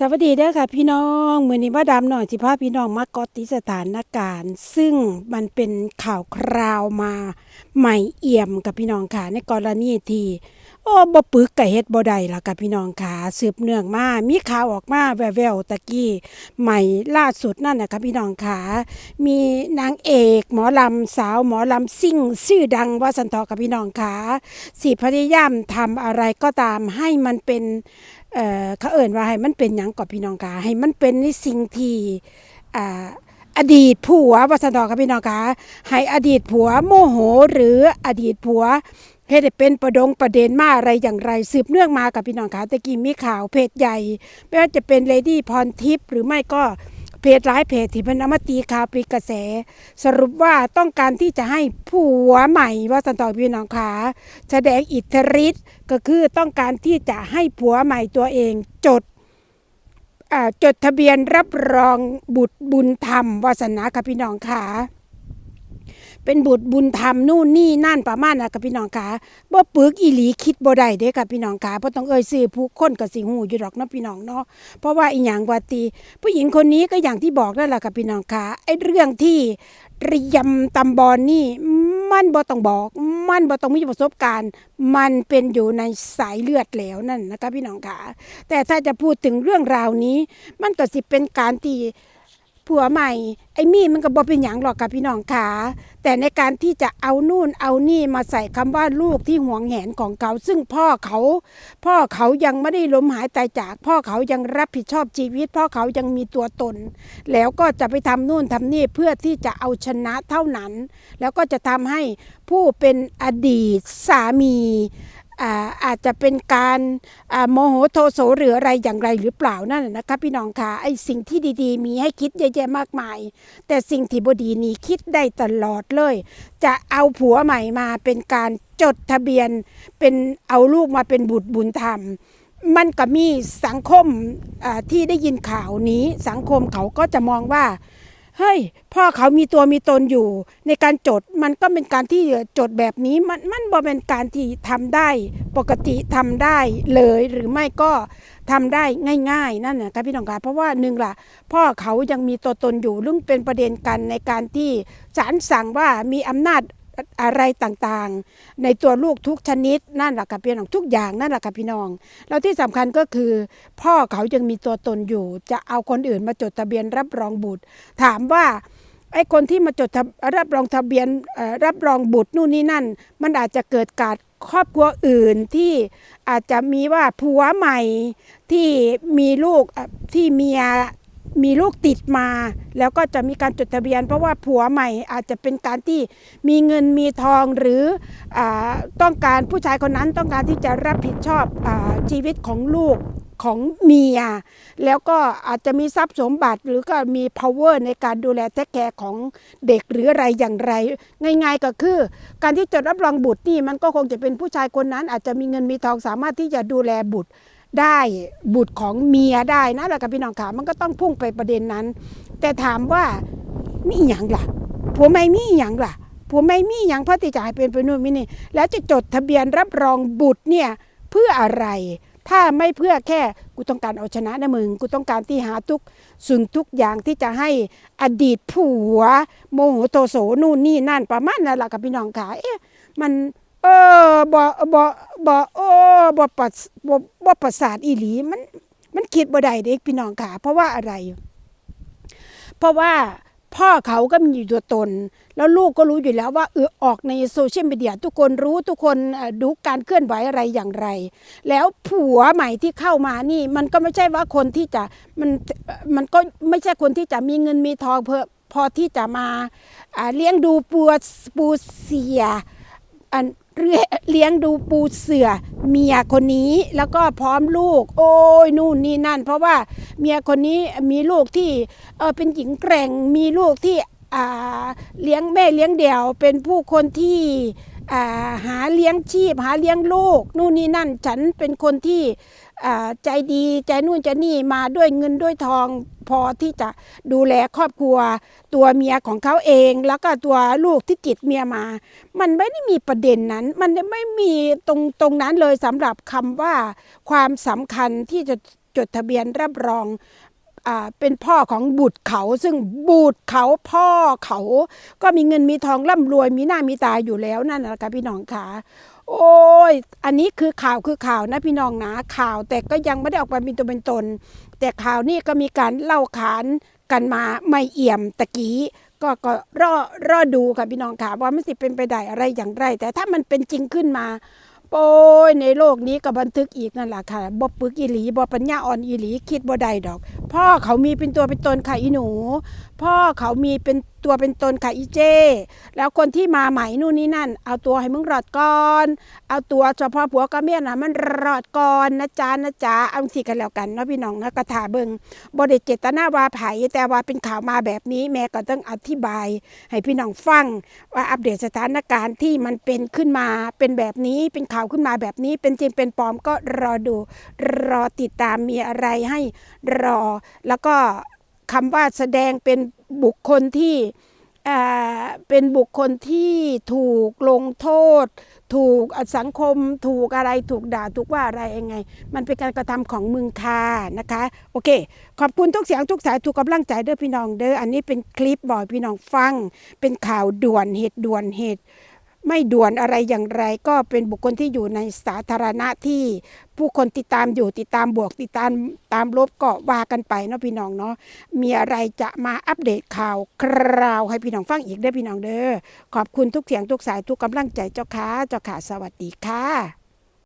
สวัสดีเด้อค่ะ พี่น้องมือนี้มาดามหน่อยสิพาพี่น้องมาเกอติสถานการณ์ ซึ่งมันเป็นข่าวคราวมาใหม่เอี่ยมกับพี่น้องค่ะในกรณีที่โอ้บ่ปึกไก่เฮ็ดบ่ได้ล่ะกับพี่น้องค่ะสืบเนื่องมามีข่าวออกมาแววๆตะกี้ใหม่ล่าสุดนั่นนะค่ะพี่น้องค่ะมีนางเอกหมอลำสาวหมอลำซิ่งชื่อดังว่าสันทอกับพี่น้องค่ะสิพยายามทำอะไรก็ตามให้มันเป็น เอ่อเขาเอ่นว่าให้มันเป็นหยังกับพี่น้องกาให้มันเป็นในสิ่งที่อ่าอดีตผัววัสดอกับพี่น้องกาให้อดีตผัวโมโหหรืออดีตผัวเฮ็ดให้เป็นประดงประเด็นมาอะไรอย่างไร สืบเนื่องมากับพี่น้องคะตะกี้มีข่าวเพจใหญ่ ไม่ว่าจะเป็นเลดี้พรทิพย์หรือไม่ก็ เพจร้ายเพจที่เพิ่นเอามาตีข่าวปีกระแส สรุปว่าต้องการที่จะให้ผัวใหม่ว่าสันตอพี่น้องขาแสดงอิทธิฤทธิ์ก็คือต้องการที่จะให้ผัวใหม่ตัวเองจดอ่าจดทะเบียนรับรองบุตรบุญธรรมวาสนาค่ะพี่น้องค่ะ เป็นบุตรบุญธรรมนู่นนี่นั่นประมาณน่ะค่ะพี่น้องค่ะบ่ปึกอีหลีคิดบ่ได้เด้ค่ะพี่น้องค่ะบ่ต้องเอ่ยชื่อผู้คนก็สิฮู้อยู่ดอกเนาะพี่น้องเนาะเพราะว่าอีหยังว่าติผู้หญิงคนนี้ก็อย่างที่บอกนั่นแหละค่ะพี่น้องค่ะไอ้เรื่องที่เรียมตำบอนนี่มันบ่ต้องบอก มันบ่ต้องมีประสบการณ์ มันเป็นอยู่ในสายเลือดแล้วนั่นนะคะพี่น้องค่ะแต่ถ้าจะพูดถึงเรื่องราวนี้ มันก็สิเป็นการที่ ผัวใหม่ ไอ้มี่มันก็บ่เป็นหยังหรอกค่ะพี่น้องค่ะแต่ในการที่จะเอานู่นเอานี่มาใส่คำว่าลูกที่ห่วงแหนของเขา ซึ่งพ่อเขา พ่อเขายังไม่ได้ล้มหายตายจาก พ่อเขายังรับผิดชอบชีวิต พ่อเขายังมีตัวตน แล้วก็จะไปทำนู่นทำนี่เพื่อที่จะเอาชนะเท่านั้น แล้วก็จะทำให้ผู้เป็นอดีตสามี อาจจะเป็นการโมโหโทโสหรืออะไรอย่างไรหรือเปล่านั่นนะนะคะพี่น้องค่ะไอสิ่งที่ดีๆ มีให้คิดเยอะแยะมากมาย แต่สิ่งที่บดีนี้คิดได้ตลอดเลย จะเอาผัวใหม่มาเป็นการจดทะเบียน เป็นเอาลูกมาเป็นบุตรบุญธรรม มันก็มีสังคมที่ได้ยินข่าวนี้ สังคมเขาก็จะมองว่า เฮ้ยพ่อเขามีตัวมีตนอยู่ ในการจดมันก็เป็นการที่จดแบบนี้มันมันบ่เป็นการที่ทำได้ปกติทำได้เลยหรือไม่ก็ทำได้ง่าย ๆ นั่นนะครับพี่น้องคะเพราะว่าหนึ่งล่ะ พ่อเขายังมีตัวตนอยู่เรื่องเป็นประเด็นกันในการที่ศาลสั่งว่ามีอำนาจ อะไรต่างๆ ในตัวลูกทุกชนิดนั่นแหละค่ะพี่น้องทุกอย่างนั่นแหละค่ะพี่น้อง แล้วที่สำคัญก็คือ พ่อเขายังมีตัวตนอยู่ จะเอาคนอื่นมาจดทะเบียนรับรองบุตร ถามว่าไอ้คนที่มาจดรับรองทะเบียนรับรองบุตรนู่นนี่นั่น มันอาจจะเกิดการครอบครัวอื่นที่อาจจะมีว่าผัวใหม่ที่มีลูกที่เมีย มีลูกติดมา แล้วก็จะมีการจดทะเบียน เพราะว่าผัวใหม่อาจจะเป็นการที่มีเงินมีทองหรืออต้องการผู้ชายคนนั้นต้องการที่จะรับผิดชอบอชีวิตของลูกของเมีย แล้วก็อาจจะมีทรัพย์สมบัติหรือก็มี power ในการดูแลแท้แคร์ของเด็กหรืออะไรอย่างไร ง่ายๆก็คือ การที่จดรับรองบุตรนี่มันก็คงจะเป็นผู้ชายคนนั้นอาจจะมีเงินมีทองสามารถที่จะดูแลบุตร ได้บุตรของเมียได้นะแล้วกับพี่น้องขามันก็ต้องพุ่งไปประเด็นนั้น แต่ถามว่ามีอย่างล่ะผัวไม่มีอย่างล่ะผัวไม่มีอย่างพระที่จะให้เป็นไปนู่นนี่นี่แล้วจะจดทะเบียนรับรองบุตรเนี่ยเพื่ออะไร ถ้าไม่เพื่อแค่กูต้องการเอาชนะนะมึงกูต้องการที่หาทุกสิ่งทุกอย่างที่จะให้อดีตผัว โมโหโทโสนู่นนี่นั่นประมาณนั้นแหละกับพี่น้องขาเอ๊ะมัน ออบ่บ่บ่โอ้บ่ประสบ่บ่ประสาทอีหลีมันมันคิดบ่ได้เด็กพี่น้องขาเพราะว่าอะไร เพราะว่าพ่อเขาก็มีตัวตน แล้วลูกก็รู้อยู่แล้วว่าเออออกในโซเชียลมีเดียทุกคนรู้ทุกคนดูการเคลื่อนไหวอะไรอย่างไร แล้วผัวใหม่ที่เข้ามานี่ มันก็ไม่ใช่ว่าคนที่จะมันมันก็ไม่ใช่คนที่จะมีเงินมีทองเพื่อพอที่จะมาอ่าเลี้ยงดูปูปูเสียอัน เลี้ยเลี้ยงดูปูเสือเมียคนนี้แล้วก็พร้อมลูก โอ้ยนู่นนี่นั่น เพราะว่าเมียคนนี้มีลูกที่เออเป็นหญิงแกร่งมีลูกที่อ่าเลี้ยงแม่เลี้ยงเดี่ยว เป็นผู้คนที่อ่าหาเลี้ยงชีพ หาเลี้ยงลูก นู่นนี่นั่น ฉันเป็นคนที่ ใจดีใจนู่นใจนี่มาด้วยเงินด้วยทองพอที่จะดูแลครอบครัว ตัวเมียของเขาเอง แล้วก็ตัวลูกที่ติดเมียมา มันไม่ได้มีประเด็นนั้น มันไม่มีตรงตรงนั้นเลยสำหรับคำว่า ความสำคัญที่จะจดทะเบียนรับรองอเป็นพ่อของบุตรเขา ซึ่งบุตรเขาพ่อเขา ก็มีเงินมีทองร่ำรวยมีหน้ามีตาอยู่แล้วนั่นแหละค่ะพี่น้องค่ะ โอ้ย อันนี้คือข่าวคือข่าวนะพี่น้องนะข่าวแต่ก็ยังไม่ได้ออกมาเป็นตัวเป็นตน แต่ข่าวนี้ก็มีการเล่าขานกันมาไม่เอี่ยมตะกี้ก็ก็รอรอดูค่ะพี่น้องค่ะว่ามันสิเป็นไปได้อะไรอย่างไร แต่ถ้ามันเป็นจริงขึ้นมาโอ้ยในโลกนี้ก็บันทึกอีกนั่นแหละค่ะบ่ปึกอีหลีบ่ปัญญาอ่อนอีหลีคิดบ่ได้ดอก พ่อเขามีเป็นตัวเป็นตนค่ะอีหนู พ่อเขามีเป็นตัวเป็นตนค่ะอีเจ แล้วคนที่มาใหม่นู่นนี่นั่น เอาตัวให้มึงรอดก่อน เอาตัวเฉพาะผัวกับเมียนะมันรอดก่อนนะจ๊ะนะจ๊ะเอาสิกันแล้วกันเนาะพี่น้องนะกระถาเบิงบ่ได้เจตนาว่าไผ่แต่ว่าเป็นข่าวมาแบบนี้ แม่ก็ต้องอธิบาย ให้พี่น้องฟัง ว่าอัปเดตสถานการณ์ที่มันเป็นขึ้นมาเป็นแบบนี้เป็นข่าวขึ้นมาแบบนี้ เป็นจริงเป็นปลอมก็รอดูรอติดตามมีอะไรให้รอแล้วก็คำว่าแสดงเป็นบุคคลที่อ่าเป็นบุคคลที่ถูกลงโทษ ถูกสังคม ถูกอะไรถูกด่าถูกว่าอะไรยังไง มันเป็นการกระทำของมึงค่ะนะคะ โอเค ขอบคุณทุกเสียงทุกสายทุกกำลังใจเด้อพี่น้องเด้ออันนี้เป็นคลิปบอกพี่น้องฟัง เป็นข่าวด่วนเหตุด่วนเหตุ ไม่ด่วนอะไรอย่างไร ก็เป็นบุคคลที่อยู่ในสาธารณะที่ผู้คนติดตามอยู่ติดตามบวกติดตามตามลบก็ว่ากันไปเนาะพี่น้องเนาะมีอะไรจะมาอัปเดตข่าวคราวให้พี่น้องฟังอีกได้พี่น้องเด้อขอบคุณทุกเสียงทุกสายทุกกำลังใจเจ้าค่ะเจ้าค่ะสวัสดีค่ะ